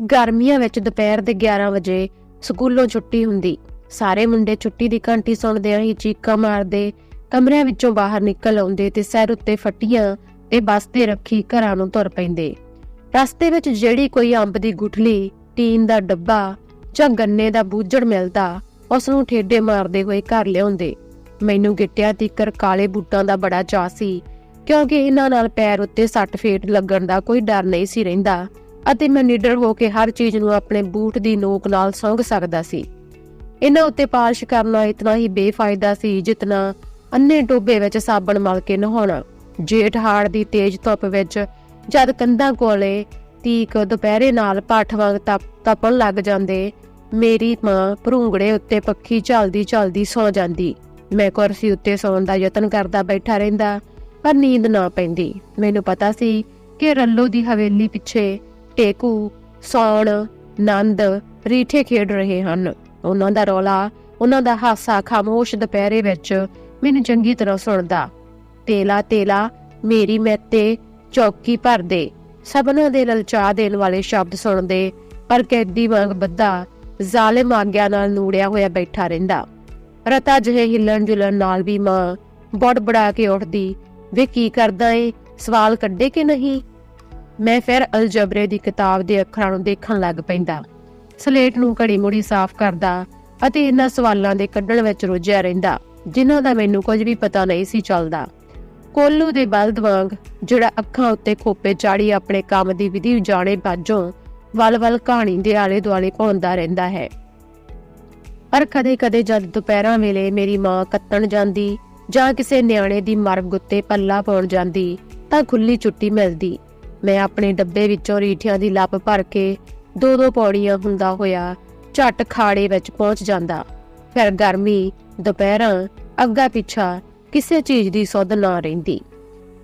ਗਰਮੀਆਂ ਵਿੱਚ ਦੁਪਹਿਰ ਦੇ 11 ਵਜੇ ਸਕੂਲੋਂ ਛੁੱਟੀ ਹੁੰਦੀ। ਸਾਰੇ ਮੁੰਡੇ ਛੁੱਟੀ ਦੀ ਘੰਟੀ ਸੁਣਦਿਆਂ ਹੀ ਚੀਕਾਂ ਮਾਰਦੇ ਕਮਰਿਆਂ ਵਿੱਚੋਂ ਬਾਹਰ ਨਿਕਲ ਆਉਂਦੇ ਤੇ ਸਿਰ ਉੱਤੇ ਫੱਟੀਆਂ ਤੇ ਬਸਤੇ ਰੱਖੀ ਘਰਾਂ ਨੂੰ ਤੁਰ ਪੈਂਦੇ। ਰਸਤੇ ਵਿੱਚ ਜਿਹੜੀ ਕੋਈ ਅੰਬ ਦੀ ਗੁਠਲੀ, ਟੀਨ ਦਾ ਡੱਬਾ ਜਾਂ ਗੰਨੇ ਦਾ ਬੂਝੜ ਮਿਲਦਾ ਉਸ ਨੂੰ ਠੇਡੇ ਮਾਰਦੇ ਹੋਏ ਘਰ ਲਿਆਉਂਦੇ। ਮੈਨੂੰ ਗਿੱਟਿਆਂ ਤੀਕਰ ਕਾਲੇ ਬੂਟਾਂ ਦਾ ਬੜਾ ਚਾਅ ਸੀ, ਕਿਉਂਕਿ ਇਹਨਾਂ ਨਾਲ ਪੈਰ ਉੱਤੇ ਸੱਟ ਫੇਟ ਲੱਗਣ ਦਾ ਕੋਈ ਡਰ ਨਹੀਂ ਸੀ ਰਹਿੰਦਾ। ਅਤੇ ਮੈਂ ਨਿਡਰ ਹੋ ਕੇ ਹਰ ਚੀਜ਼ ਨੂੰ ਆਪਣੇ ਬੂਟ ਦੀ ਨੋਕ ਨਾਲ ਸੰਗ ਸਕਦਾ ਸੀ। ਇਹਨਾਂ ਉੱਤੇ ਪਾਲਿਸ਼ ਕਰਨਾ ਇਤਨਾ ਹੀ ਬੇਫਾਇਦਾ ਸੀ ਜਿਤਨਾ ਅੰਨੇ ਟੋਬੇ ਵਿੱਚ ਸਾਬਣ ਮਲ ਕੇ ਨਹਾਉਣਾ। ਜੇਠ ਹਾੜ ਦੀ ਤੇਜ਼ ਧੁੱਪ ਵਿੱਚ ਜਦ ਕੰਧਾਂ ਕੋਲੇ ਤੀਕ ਦੁਪਹਿਰੇ ਨਾਲ ਪਾਠ ਵਾਂਗ ਤਪਣ ਲੱਗ ਜਾਂਦੇ, ਮੇਰੀ ਮਾਂ ਭਰੂੰਗੜੇ ਉੱਤੇ ਪੱਖੀ ਝਲਦੀ ਝਲਦੀ ਸੌ ਜਾਂਦੀ। ਮੈਂ ਕੁਰਸੀ ਉੱਤੇ ਸੌਣ ਦਾ ਯਤਨ ਕਰਦਾ ਬੈਠਾ ਰਹਿੰਦਾ, ਪਰ ਨੀਂਦ ਨਾ ਪੈਂਦੀ। ਮੈਨੂੰ ਪਤਾ ਸੀ ਕਿ ਰੱਲੋ ਦੀ ਹਵੇਲੀ ਪਿੱਛੇ ਟੇਕੂ, ਸੌਣ, ਨੰਦ ਰੀਠੇ ਖੇਡ ਰਹੇ ਹਨ। ਉਹਨਾਂ ਦਾ ਰੌਲਾ, ਉਹਨਾਂ ਦਾ ਹਾਸਾ ਖਾਮੋਸ਼ ਦੁਪਹਿਰੇ ਵਿੱਚ ਮੈਨੂੰ ਚੰਗੀ ਤਰ੍ਹਾਂ ਸੁਣਦਾ। ਤੇਲਾ ਤੇਲਾ, ਮੇਰੀ ਮੈਤੇ ਚੌਕੀ ਭਰਦੇ ਸਭਨਾਂ ਦੇ ਲਲਚਾ ਦੇਣ ਵਾਲੇ ਸ਼ਬਦ ਸੁਣਦੇ, ਪਰ ਕੈਦੀ ਵਾਂਗ ਬੱਧਾ, ਜ਼ਾਲਿਮ ਆਗਿਆ ਨਾਲ ਨੂੜਿਆ ਹੋਇਆ ਬੈਠਾ ਰਹਿੰਦਾ। ਰਤਾ ਜਿਹੇ ਹਿੱਲਣ ਜੁਲਣ ਨਾਲ ਵੀ ਮਾਂ ਬੜਬੜਾ ਕੇ ਉੱਠਦੀ, ਵੇ ਕੀ ਕਰਦਾ ਏ? ਸਵਾਲ ਕੱਢੇ ਕਿ ਨਹੀਂ? ਮੈਂ ਫਿਰ ਅਲਜਬਰੇ ਦੀ ਕਿਤਾਬ ਦੇ ਅੱਖਰਾਂ ਨੂੰ ਦੇਖਣ ਲੱਗ ਪੈਂਦਾ। ਸਲੇਟ ਨੂੰ ਘੜੀ ਮੁੜੀ ਸਾਫ਼ ਕਰਦਾ ਅਤੇ ਇਹਨਾਂ ਸਵਾਲਾਂ ਦੇ ਕੱਢਣ ਵਿੱਚ ਰੁੱਝਿਆ ਰਹਿੰਦਾ, ਜਿਨ੍ਹਾਂ ਦਾ ਮੈਨੂੰ ਕੁਝ ਵੀ ਪਤਾ ਨਹੀਂ ਸੀ ਚੱਲਦਾ। ਕੋਲੂ ਦੇ ਬਲਦ ਵਾਂਗ ਜਿਹੜਾ ਅੱਖਾਂ ਉੱਤੇ ਖੋਪੇ ਚਾੜੀ ਆਪਣੇ ਕੰਮ ਦੀ ਵਿਧੀ ਜਾਣੇ ਬਾਝੋਂ ਵਲ-ਵਲ ਕਹਾਣੀ ਦੇ ਆਲੇ ਦੁਆਲੇ ਘੁੰਮਦਾ ਰਹਿੰਦਾ ਹੈ। ਪਰ ਕਦੇ-ਕਦੇ ਜਦ ਦੁਪਹਿਰਾਂ ਵੇਲੇ ਮੇਰੀ ਮਾਂ ਕੱਤਣ ਜਾਂਦੀ ਜਾਂ ਕਿਸੇ ਨਿਆਣੇ ਦੀ ਮਰਗ ਉੱਤੇ ਪੱਲਾ ਪਾਉਣ ਜਾਂਦੀ ਤਾਂ ਖੁੱਲੀ ਛੁੱਟੀ ਮਿਲਦੀ। ਮੈਂ ਆਪਣੇ ਡੱਬੇ ਵਿੱਚੋਂ ਰੀਠਿਆਂ ਦੀ ਲੱਪ ਭਰ ਕੇ ਦੋ ਦੋ ਪੌੜੀਆਂ ਹੁੰਦਾ ਹੋਇਆ ਝਟ ਖਾੜੇ ਵਿੱਚ ਪਹੁੰਚ ਜਾਂਦਾ। ਫਿਰ ਗਰਮੀ, ਦੁਪਹਿਰਾਂ, ਅੱਗਾ ਪਿੱਛਾ ਕਿਸੇ ਚੀਜ਼ ਦੀ ਸੁੱਧ ਨਾ ਰਹਿੰਦੀ।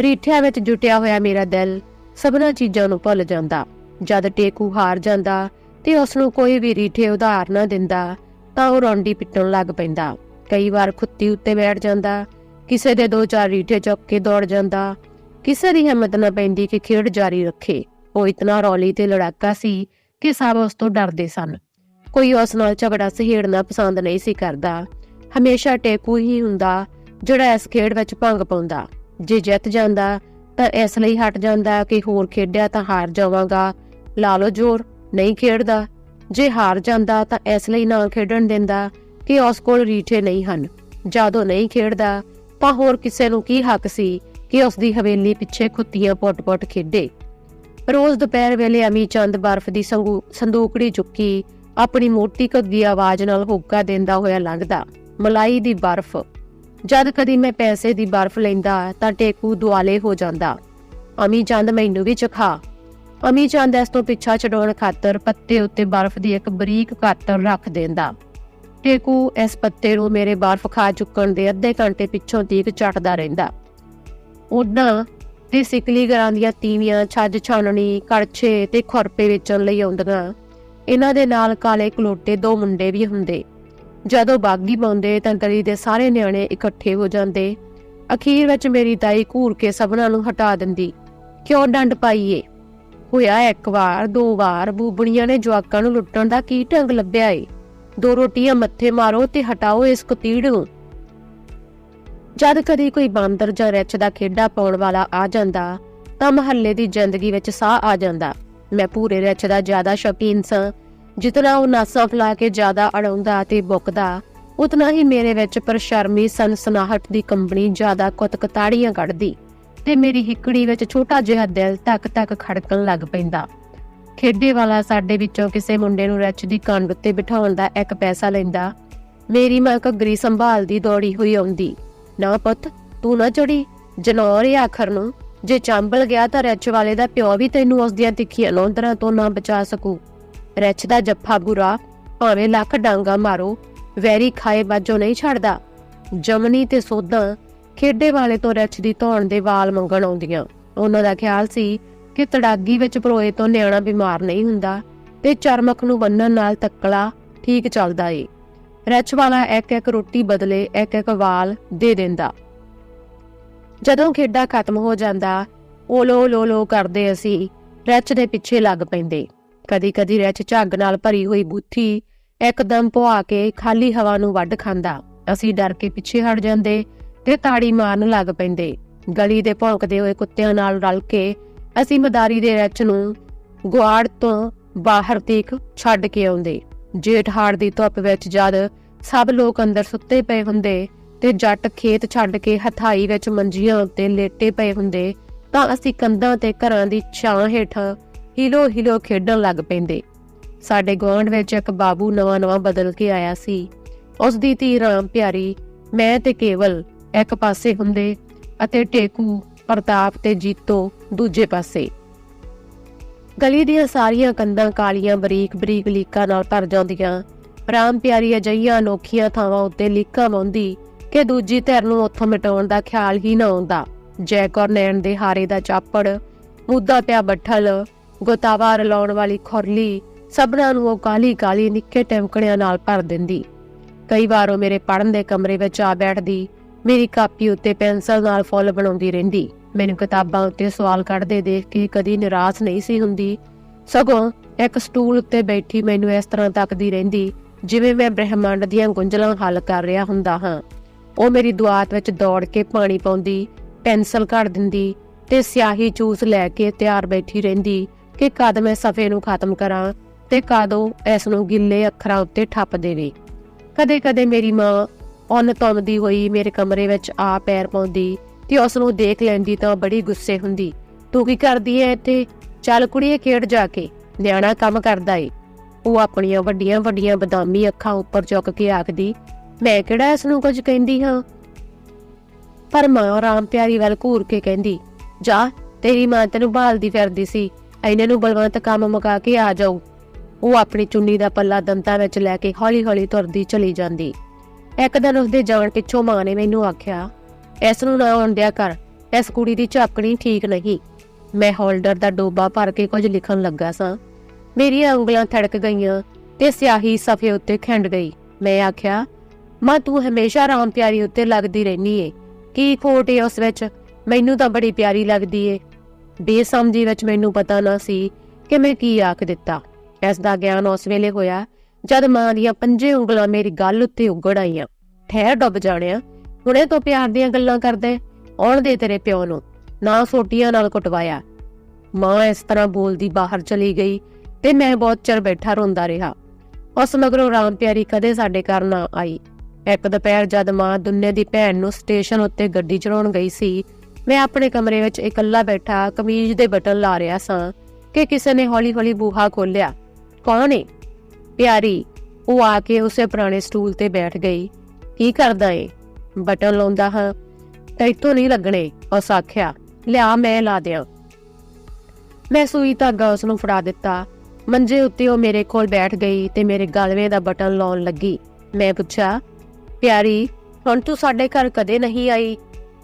ਰੀਠਿਆਂ ਵਿੱਚ ਜੁਟਿਆ ਹੋਇਆ ਮੇਰਾ ਦਿਲ ਸਭਨਾ ਚੀਜ਼ਾਂ ਨੂੰ ਭੁੱਲ ਜਾਂਦਾ। ਜਦ ਟੇਕੂ ਹਾਰ ਜਾਂਦਾ ਤੇ ਉਸ ਨੂੰ ਕੋਈ ਵੀ ਰੀਠੇ ਉਧਾਰ ਨਾ ਦਿੰਦਾ ਤਾਂ ਉਹ ਰੌਂਡੀ ਪਿੱਟਣ ਲੱਗ ਪੈਂਦਾ। ਕਈ ਵਾਰ ਖੁੱਤੀ ਉੱਤੇ ਬੈਠ ਜਾਂਦਾ, ਕਿਸੇ ਦੇ ਦੋ ਚਾਰ ਰੀਠੇ ਚੁੱਕ ਕੇ ਦੌੜ ਜਾਂਦਾ ਕਿਸੇ ਦੀ ਹਿੰਮਤ ਨਾ ਪੈਂਦੀ ਕਿ ਖੇਡ ਜਾਰੀ ਰੱਖੇ। ਉਹ ਇਤਨਾ ਰੌਲੀ ਤੇ ਲੜਾਕਾ ਸੀ ਕਿ ਸਭ ਉਸ ਤੋਂ ਡਰਦੇ ਸਨ। ਕੋਈ ਉਸ ਨਾਲ ਝਗੜਾ ਸਹੇੜਨਾ ਪਸੰਦ ਨਹੀਂ ਸੀ ਕਰਦਾ। ਹਮੇਸ਼ਾ ਟੇਕੂ ਹੀ ਹੁੰਦਾ, ਜਿਹੜਾ ਇਸ ਖੇਡ ਵਿੱਚ ਭੰਗ ਪਾਉਂਦਾ। ਜੇ ਜਿੱਤ ਜਾਂਦਾ, ਤਾਂ ਇਸ ਲਈ ਹਟ ਜਾਂਦਾ ਕਿ ਹੋਰ ਖੇਡਿਆ ਤਾਂ ਹਾਰ ਜਾਵਾਂਗਾ। ਲਾ ਲੋ ਜ਼ੋਰ, ਨਹੀਂ ਖੇਡਦਾ। ਜੇ ਹਾਰ ਜਾਂਦਾ ਤਾਂ ਇਸ ਲਈ ਨਾ ਖੇਡਣ ਦਿੰਦਾ ਕਿ ਉਸ ਕੋਲ ਰੀਠੇ ਨਹੀਂ ਹਨ। ਜਦੋਂ ਨਹੀਂ ਖੇਡਦਾ, ਤਾਂ ਹੋਰ ਕਿਸੇ ਨੂੰ ਕੀ ਹੱਕ ਸੀ? ਕਿ ਉਸ ਦੀ ਹਵੇਲੀ ਪਿੱਛੇ ਖੁੱਤੀਆਂ ਪੁੱਟ-ਪੁੱਟ ਖੇਡੇ। ਰੋਜ਼ ਦੁਪਹਿਰ ਵੇਲੇ ਅਮੀ ਚੰਦ ਬਰਫ਼ ਦੀ ਸੰਗੂ- ਸੰਦੂਕੜੀ ਚੁੱਕੀ ਆਪਣੀ ਮੋਟੀ ਘੱਗੀ ਆਵਾਜ਼ ਨਾਲ ਹੋਕਾ ਦਿੰਦਾ ਹੋਇਆ ਲੰਘਦਾ, ਮਲਾਈ ਦੀ ਬਰਫ਼। ਜਦ ਕਦੀ ਮੈਂ ਪੈਸੇ ਦੀ ਬਰਫ਼ ਲੈਂਦਾ ਤਾਂ ਟੇਕੂ ਦੁਆਲੇ ਹੋ ਜਾਂਦਾ। ਅਮੀ ਚੰਦ ਮੈਨੂੰ ਵੀ ਚਖਾ। ਅਮੀ ਚੰਦ ਇਸ ਤੋਂ ਪਿੱਛਾ ਛਡਾਉਣ ਖਾਤਰ ਪੱਤੇ ਉੱਤੇ ਬਰਫ਼ ਦੀ ਇੱਕ ਬਰੀਕ ਕਾਤਰ ਰੱਖ ਦਿੰਦਾ। ਟੇਕੂ ਇਸ ਪੱਤੇ ਨੂੰ ਮੇਰੇ ਬਰਫ਼ ਖਾ ਚੁੱਕਣ ਦੇ ਅੱਧੇ ਘੰਟੇ ਪਿੱਛੋਂ ਤੀਕ ਚੱਟਦਾ ਰਹਿੰਦਾ। ਉਡਾਂ ਤੇ ਸਿਕਲੀ ਗਰਾਂ ਦੀਆਂ ਤੀਵੀਆਂ, ਛੱਜ ਛਾਣਨੀ ਕੜਛੇ ਤੇ ਖੁਰਪੇ ਵੇਚਣ ਲਈ ਆਉਂਦੀਆਂ। ਇਹਨਾਂ ਦੇ ਨਾਲ ਕਾਲੇ ਕਲੋਟੇ ਦੋ ਮੁੰਡੇ ਵੀ ਹੁੰਦੇ। ਜਦੋਂ ਬਾਗੀ ਪਾਉਂਦੇ ਤਾਂ ਗਲੀ ਦੇ ਸਾਰੇ ਨਿਆਣੇ ਇਕੱਠੇ ਹੋ ਜਾਂਦੇ। ਅਖੀਰ ਵਿੱਚ ਮੇਰੀ ਤਾਈ ਘੂਰ ਕੇ ਸਭਨਾਂ ਨੂੰ ਹਟਾ ਦਿੰਦੀ। ਕਿਉਂ ਡੰਡ ਪਾਈਏ? ਹੋਇਆ ਇੱਕ ਵਾਰ, ਦੋ ਵਾਰ, ਬੂਬਣੀਆਂ ਨੇ ਜਵਾਕਾਂ ਨੂੰ ਲੁੱਟਣ ਦਾ ਕੀ ਢੰਗ ਲੱਭਿਆ ਏ? ਦੋ ਰੋਟੀਆਂ ਮੱਥੇ ਮਾਰੋ ਤੇ ਹਟਾਓ ਇਸ ਕਤੀੜ ਨੂੰ। ਜਦ ਕਦੀ ਕੋਈ ਬਾਂਦਰ ਜਾਂ ਰਿੱਛ ਦਾ ਖੇਡਾ ਪਾਉਣ ਵਾਲਾ ਆ ਜਾਂਦਾ, ਤਾਂ ਮਹੱਲੇ ਦੀ ਜ਼ਿੰਦਗੀ ਵਿੱਚ ਸਾਹ ਆ ਜਾਂਦਾ। ਮੈਂ ਪੂਰੇ ਰਿੱਛ ਦਾ ਜ਼ਿਆਦਾ ਸ਼ੌਕੀਨ ਸਾਂ। ਜਿਤਨਾ ਉਹ ਨਾਸਾਂ ਫਲਾ ਕੇ ਜ਼ਿਆਦਾ ਅੜਾਉਂਦਾ ਤੇ ਬੁੱਕਦਾ, ਉਤਨਾ ਹੀ ਮੇਰੇ ਵਿੱਚ ਪਰਸ਼ਰਮੀ ਸਨਸਨਾਹਟ ਦੀ ਕੰਬਣੀ ਜ਼ਿਆਦਾ ਕੁਤਕਤਾੜੀਆਂ ਕੱਢਦੀ ਤੇ ਮੇਰੀ ਹਿੱਕੜੀ ਵਿੱਚ ਛੋਟਾ ਜਿਹਾ ਦਿਲ ਤੱਕ ਤੱਕ ਖੜਕਣ ਲੱਗ ਪੈਂਦਾ। ਖੇਡੇ ਵਾਲਾ ਸਾਡੇ ਵਿੱਚੋਂ ਕਿਸੇ ਮੁੰਡੇ ਨੂੰ ਰਿੱਛ ਦੀ ਕੰਡ ਉੱਤੇ ਬਿਠਾਉਣ ਦਾ ਇੱਕ ਪੈਸਾ ਲੈਂਦਾ, ਮੇਰੀ ਮਾਂ ਘੱਗਰੀ ਸੰਭਾਲਦੀ ਦੌੜੀ ਹੋਈ ਆਉਂਦੀ। ਨਾ ਪੁੱਤ, ਤੂੰ ਨਾ ਚੜੀ। ਜਨੌਰ ਹੀ ਆਖਰ ਨੂੰ, ਜੇ ਚੰਬਲ ਗਿਆ ਤਾਂ ਰਿੱਛ ਵਾਲੇ ਦਾ ਪਿਓ ਵੀ ਤੈਨੂੰ ਉਸ ਦੀਆਂ ਤਿੱਖੀਆਂ ਲੋਂਦਰਾਂ ਤੋਂ ਨਾ ਬਚਾ ਸਕੂ। ਰਿੱਛ ਦਾ ਜੱਫਾ ਬੁਰਾ, ਭਾਵੇਂ ਲੱਖ ਡਾਂਗਾ ਮਾਰੋ, ਵੈਰੀ ਖਾਏ ਬਾਜੋ ਨਹੀਂ ਛੱਡਦਾ। ਜਮਨੀ ਤੇ ਸੋਧਾਂ, ਖੇਡੇ ਵਾਲੇ ਤੋਂ ਰਿੱਛ ਦੀ ਧੌਣ ਦੇ ਵਾਲ ਮੰਗਣ ਆਉਂਦੀਆਂ। ਉਹਨਾਂ ਦਾ ਖਿਆਲ ਸੀ ਕਿ ਤੜਾਗੀ ਵਿੱਚ ਪਰੋਏ ਤੋਂ ਨਿਆਣਾ ਬਿਮਾਰ ਨਹੀਂ ਹੁੰਦਾ ਤੇ ਚਰਮਕ ਨੂੰ ਬੰਨਣ ਨਾਲ ਤੱਕਲਾ ਠੀਕ ਚੱਲਦਾ ਏ। ਰਿੱਛ ਵਾਲਾ ਇੱਕ ਇੱਕ ਰੋਟੀ ਬਦਲੇ ਇੱਕ ਇੱਕ ਵਾਲ ਦੇ ਦਿੰਦਾ। ਜਦੋਂ ਖੇਡਾ ਖਤਮ ਹੋ ਜਾਂਦਾ ਓਲੋ ਲੋ ਕਰਦੇ ਅਸੀਂ ਰਚ ਦੇ ਪਿੱਛੇ ਲੱਗ ਪੈਂਦੇ। ਕਦੀ ਕਦੀ ਰਚ ਝੱਗ ਨਾਲ ਭਰੀ ਹੋਈ ਬੁੱਥੀ ਇੱਕਦਮ ਪੁਆ ਕੇ ਖਾਲੀ ਹਵਾ ਨੂੰ ਵੱਢ ਖਾਂਦਾ। ਅਸੀਂ ਡਰ ਕੇ ਪਿੱਛੇ ਹਟ ਜਾਂਦੇ ਤੇ ਤਾੜੀ ਮਾਰਨ ਲੱਗ ਪੈਂਦੇ। ਗਲੀ ਦੇ ਭੌਂਕਦੇ ਹੋਏ ਕੁੱਤਿਆਂ ਨਾਲ ਰਲ ਕੇ ਅਸੀਂ ਮਦਾਰੀ ਦੇ ਰਿਚ ਨੂੰ ਗੁਆੜ ਤੋਂ ਬਾਹਰ ਤੀਕ ਛੱਡ ਕੇ ਆਉਂਦੇ। ਜੇਠ ਹਾੜ ਦੀ ਧੁੱਪ ਵਿੱਚ ਜਦ ਸਭ ਲੋਕ ਅੰਦਰ ਸੁੱਤੇ ਪਏ ਹੁੰਦੇ ਤੇ ਜੱਟ ਖੇਤ ਛੱਡ ਕੇ ਹਥਾਈ ਵਿੱਚ ਮੰਜੀਆਂ ਉੱਤੇ ਲੇਟੇ ਪਏ ਹੁੰਦੇ, ਤਾਂ ਅਸੀਂ ਕੰਧਾਂ ਤੇ ਘਰਾਂ ਦੀ ਛਾਂ ਹੇਠ ਹਿਲੋ ਹਿਲੋ ਖੇਡਣ ਲੱਗ ਪੈਂਦੇ। ਸਾਡੇ ਗੁਆਂਢ ਵਿੱਚ ਇੱਕ ਬਾਬੂ ਨਵਾਂ-ਨਵਾਂ ਬਦਲ ਕੇ ਆਇਆ ਸੀ। ਉਸ ਦੀ ਧੀ ਰਾਮ ਪਿਆਰੀ, ਮੈਂ ਤੇ ਕੇਵਲ ਇੱਕ ਪਾਸੇ ਹੁੰਦੇ ਅਤੇ ਟੇਕੂ, ਪ੍ਰਤਾਪ ਤੇ ਜੀਤੋ ਦੂਜੇ ਪਾਸੇ। ਗਲੀ ਦੀਆਂ ਸਾਰੀਆਂ ਕੰਧਾਂ ਕਾਲੀਆਂ ਬਰੀਕ ਬਰੀਕ ਲੀਕਾਂ ਨਾਲ ਭਰ ਜਾਂਦੀਆਂ। ਰਾਮ ਪਿਆਰੀ ਅਜਈਆਂ ਅਨੋਖੀਆਂ ਥਾਵਾਂ ਉੱਤੇ ਲੀਕਾਂ ਵਾਉਂਦੀ ਕਿ ਦੂਜੀ ਧਿਰ ਨੂੰ ਉੱਥੋਂ ਮਿਟਾਉਣ ਦਾ ਖਿਆਲ ਹੀ ਨਾ ਆਉਂਦਾ। ਜੈਕੌਰ ਨੈਣ ਦੇ ਹਾਰੇ ਦਾ ਚਾਪੜ, ਮੁੱਦਾ ਪਿਆ ਬੱਠਲ, ਗੋਤਾਵਾ ਰਲਾਉਣ ਵਾਲੀ ਖੁਰਲੀ ਸਭਨਾਂ ਨੂੰ ਉਹ ਕਾਲੀ ਕਾਲੀ ਨਿੱਕੇ ਟੈਂਕੜਿਆਂ ਨਾਲ ਭਰ ਦਿੰਦੀ। ਕਈ ਵਾਰ ਉਹ ਮੇਰੇ ਪੜਨ ਦੇ ਕਮਰੇ ਵਿੱਚ ਆ ਬੈਠਦੀ, ਮੇਰੀ ਕਾਪੀ ਉੱਤੇ ਪੈਨਸਲ ਨਾਲ ਫੁੱਲ ਬਣਾਉਂਦੀ ਰਹਿੰਦੀ। ਮੈਨੂੰ ਕਿਤਾਬਾਂ ਉੱਤੇ ਸਵਾਲ ਕੱਢਦੇ ਦੇਖ ਕੇ ਕਦੀ ਨਿਰਾਸ਼ ਨਹੀਂ ਸੀ ਹੁੰਦੀ। ਸਗੋਂ ਇੱਕ ਸਟੂਲ ਉੱਤੇ ਬੈਠੀ ਮੈਨੂੰ ਇਸ ਤਰ੍ਹਾਂ ਤੱਕਦੀ ਰਹਿੰਦੀ, ਜਿਵੇਂ ਮੈਂ ਬ੍ਰਹਿਮੰਡ ਦੀਆਂ ਗੁੰਝਲਾਂ ਹੱਲ ਕਰ ਰਿਹਾ ਹੁੰਦਾ ਹਾਂ। ਉਹ ਮੇਰੀ ਦੁਆਤ ਵਿੱਚ ਦੌੜ ਕੇ ਪਾਣੀ ਪਾਉਂਦੀ, ਪੈਨਸਲ ਘੜ ਦਿੰਦੀ ਤੇ ਸਿਆਹੀ ਚੂਸ ਲੈ ਕੇ ਤਿਆਰ ਬੈਠੀ ਰਹਿੰਦੀ ਕਿ ਕਦ ਮੈਂ ਸਫੇ ਨੂੰ ਖਤਮ ਕਰਾਂ ਤੇ ਕਦੋਂ ਇਸ ਨੂੰ ਗਿੱਲੇ ਅੱਖਰਾਂ ਉੱਤੇ ਠੱਪ ਦੇਵੇ। ਕਦੇ-ਕਦੇ ਮੇਰੀ ਮਾਂ ਉਹਨ ਤੁੰਦੀ ਹੋਈ ਮੇਰੇ ਕਮਰੇ ਵਿੱਚ ਆ ਪੈਰ ਪਾਉਂਦੀ ਤੇ ਉਸ ਨੂੰ ਦੇਖ ਲੈਂਦੀ ਤਾਂ ਬੜੀ ਗੁੱਸੇ ਹੁੰਦੀ। ਤੂੰ ਕੀ ਕਰਦੀ ਐ ਇੱਥੇ? ਚੱਲ ਕੁੜੀਏ, ਖੇਡ ਜਾ ਕੇ। ਨਿਆਣਾ ਕੰਮ ਕਰਦਾ ਏ। ਉਹ ਆਪਣੀਆਂ ਵੱਡੀਆਂ ਵੱਡੀਆਂ ਬਦਾਮੀ ਅੱਖਾਂ ਉੱਪਰ ਚੁੱਕ ਕੇ ਆਖਦੀ, ਮੈਂ ਕਿਹੜਾ ਇਸ ਨੂੰ ਕੁਝ ਕਹਿੰਦੀ ਹਾਂ? ਪਰ ਮਾਂ ਰਾਮ ਪਿਆਰੀ ਵੱਲ ਘੂਰ ਕੇ ਕਹਿੰਦੀ, ਜਾ, ਤੇਰੀ ਮਾਂ ਤੈਨੂੰ ਭਾਲਦੀ ਫਿਰਦੀ ਸੀ। ਇਹਨਾਂ ਨੂੰ ਬਲਵੰਤ ਕੰਮ ਮੁਕਾ ਕੇ ਆ ਜਾਊ। ਉਹ ਆਪਣੀ ਚੁੰਨੀ ਦਾ ਪੱਲਾ ਦੰਤਾਂ ਵਿੱਚ ਲੈ ਕੇ ਹੌਲੀ-ਹੌਲੀ ਤੁਰਦੀ ਚਲੀ ਜਾਂਦੀ। ਇੱਕ ਦਿਨ ਉਸਦੇ ਜਾਣ ਪਿੱਛੋਂ ਮਾਂ ਨੇ ਮੈਨੂੰ ਆਖਿਆ ਇਸ ਨੂੰ ਨਾ ਆਉਣ ਦਿਆ ਕਰ। ਇਸ ਕੁੜੀ ਦੀ ਝਾਕਣੀ ਠੀਕ ਨਹੀਂ। ਮੈਂ ਹੋਲਡਰ ਦਾ ਡੋਬਾ ਭਰ ਕੇ ਕੁਝ ਲਿਖਣ ਲੱਗਾ ਸਾਂ। ਮੇਰੀਆਂ ਉਂਗਲਾਂ ਥੜਕ ਗਈਆਂ ਤੇ ਸਿਆਹੀ ਸਫੇ ਉੱਤੇ ਖਿੰਡ ਗਈ। ਮੈਂ ਆਖਿਆ, ਮਾਂ, ਤੂੰ ਹਮੇਸ਼ਾ ਰਾਮ ਪਿਆਰੀ ਉੱਤੇ ਲੱਗਦੀ ਰਹਿਨੀ ਏ। ਕੀ ਖੋਟ ਏ ਉਸ ਵਿੱਚ? ਮੈਨੂੰ ਤਾਂ ਬੜੀ ਪਿਆਰੀ ਲੱਗਦੀ ਏ। ਬੇਸਮਝੀ ਵਿੱਚ ਮੈਨੂੰ ਪਤਾ ਨਾ ਸੀ ਕਿ ਮੈਂ ਕੀ ਆਖ ਦਿੱਤਾ। ਇਸ ਦਾ ਗਿਆਨ ਉਸ ਵੇਲੇ ਹੋਇਆ ਜਦ ਮਾਂ ਦੀਆਂ ਪੰਜੇ ਉਂਗਲਾਂ ਮੇਰੀ ਗੱਲ ਉੱਤੇ ਉਗੜ ਆਈਆਂ। ਠਹਿਰ ਡੁੱਬ ਜਾਣਿਆ। ਹੁਣੇ ਤੋਂ ਪਿਆਰ ਦੀਆਂ ਗੱਲਾਂ ਕਰਦੇ, ਆਉਣ ਦੇ ਤੇਰੇ ਪਿਓ ਨੂੰ, ਨਾ ਸੋਟੀਆਂ ਨਾਲ ਕੁਟਵਾਇਆ। ਮਾਂ ਇਸ ਤਰ੍ਹਾਂ ਬੋਲਦੀ ਬਾਹਰ ਚਲੀ ਗਈ ਤੇ ਮੈਂ ਬਹੁਤ ਚਿਰ ਬੈਠਾ ਰੋਂਦਾ ਰਿਹਾ। ਉਸ ਮਗਰੋਂ ਰਾਮ ਪਿਆਰੀ ਕਦੇ ਸਾਡੇ ਘਰ ਨਾ ਆਈ। ਇੱਕ ਦੁਪਹਿਰ ਜਦ ਮਾਂ ਦੁੰਨੇ ਦੀ ਭੈਣ ਨੂੰ ਸਟੇਸ਼ਨ ਉੱਤੇ ਗੱਡੀ ਚੜਾਉਣ ਗਈ ਸੀ, ਮੈਂ ਆਪਣੇ ਕਮਰੇ ਵਿੱਚ ਇਕੱਲਾ ਬੈਠਾ ਕਮੀਜ਼ ਦੇ ਬਟਨ ਲਾ ਰਿਹਾ ਸਾਂ ਕਿ ਕਿਸੇ ਨੇ ਹੌਲੀ-ਹੌਲੀ ਬੂਹਾ ਖੋਲ੍ਹਿਆ। ਕੌਣ ਏ? ਪਿਆਰੀ, ਉਹ ਆ ਕੇ ਉਸੇ ਪੁਰਾਣੇ ਸਟੂਲ ਤੇ ਬੈਠ ਗਈ। ਕੀ ਕਰਦਾ ਏ? ਬਟਨ ਲਾਉਂਦਾ ਹਾਂ। ਇੱਥੋਂ ਨਹੀਂ ਲੱਗਣੇ, ਉਸ ਆਖਿਆ, ਲਿਆ ਮੈਂ ਲਾ ਦਿਆਂ। ਮੈਂ ਸੂਈ ਧਾਗਾ ਉਸ ਨੂੰ ਫੜਾ ਦਿੱਤਾ। ਮੰਜੇ ਉੱਤੇ ਉਹ ਮੇਰੇ ਕੋਲ ਬੈਠ ਗਈ ਤੇ ਮੇਰੇ ਗਲਵੇ ਦਾ ਬਟਨ ਲਾਉਣ ਲੱਗੀ। ਮੈਂ ਪੁੱਛਿਆ, ਪਿਆਰੀ, ਹੁਣ ਤੂੰ ਸਾਡੇ ਘਰ ਕਦੇ ਨਹੀਂ ਆਈ?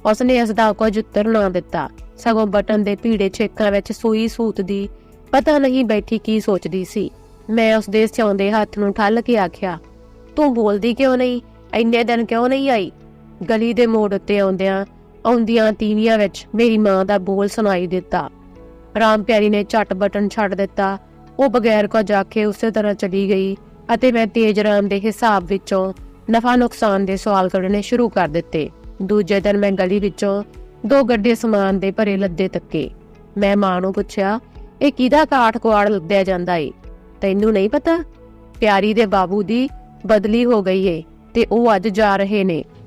ਉਸਨੇ ਇਸ ਦਾ ਕੁਝ ਉੱਤਰ ਨਾ ਦਿੱਤਾ। ਸਗੋਂ ਬਟਨ ਦੇ ਭੀੜੇ ਛੇਕਾਂ ਵਿੱਚ ਸੂਈ ਸੂਤਦੀ, ਪਤਾ ਨਹੀਂ ਬੈਠੀ ਕੀ ਸੋਚਦੀ ਸੀ। ਮੈਂ ਉਸ ਦੇ ਸਿਉਂਦੇ ਹੱਥ ਨੂੰ ਠੱਲ ਕੇ ਆਖਿਆ, ਤੂੰ ਬੋਲਦੀ ਕਿਉਂ ਨਹੀਂ? ਇੰਨੇ ਦਿਨ ਕਿਉਂ ਨਹੀਂ ਆਈ? ਗਲੀ ਦੇ ਮੋੜ ਉੱਤੇ ਆਉਂਦਿਆਂ, ਆਉਂਦੀਆਂ ਤੀਵੀਆਂ ਵਿੱਚ ਮੇਰੀ ਮਾਂ ਦਾ ਬੋਲ ਸੁਣਾਈ ਦਿੱਤਾ। ਰਾਮ ਪਿਆਰੀ ਨੇ ਝਟ ਬਟਨ ਛੱਡ ਦਿੱਤਾ। ਉਹ ਬਗੈਰ ਕੁਝ ਆਖੇ ਉਸੇ ਤਰ੍ਹਾਂ ਚਲੀ ਗਈ ਅਤੇ ਮੈਂ ਤੇਜ ਰਾਮ ਦੇ ਹਿਸਾਬ ਵਿੱਚੋਂ ਨਫਾ ਨੁਕਸਾਨ ਦੇ ਸਵਾਲ ਕੱਢਣੇ ਸ਼ੁਰੂ ਕਰ ਦਿੱਤੇ। ਦੂਜੇ ਦਿਨ ਮੈਂ ਗਲੀ ਵਿੱਚੋਂ ਦੋ ਗੱਡੇ ਸਮਾਨ ਦੇ ਭਰੇ ਲੱਦੇ ਤੱਕੇ। ਮੈਂ ਮਾਂ ਨੂੰ ਪੁੱਛਿਆ, ਇਹ ਕਿਹਦਾ ਕਾਠ ਕੁਆੜ ਲੱਦਿਆ ਜਾਂਦਾ ਏ? ਤੈਨੂੰ ਨਹੀਂ ਪਤਾ? ਪਿਆਰੀ ਦੇ ਬਾਬੂ ਦੀ ਬਦਲੀ ਹੋ ਗਈ ਏ ਤੇ ਉਹ ਅੱਜ ਜਾ ਰਹੇ ਨੇ।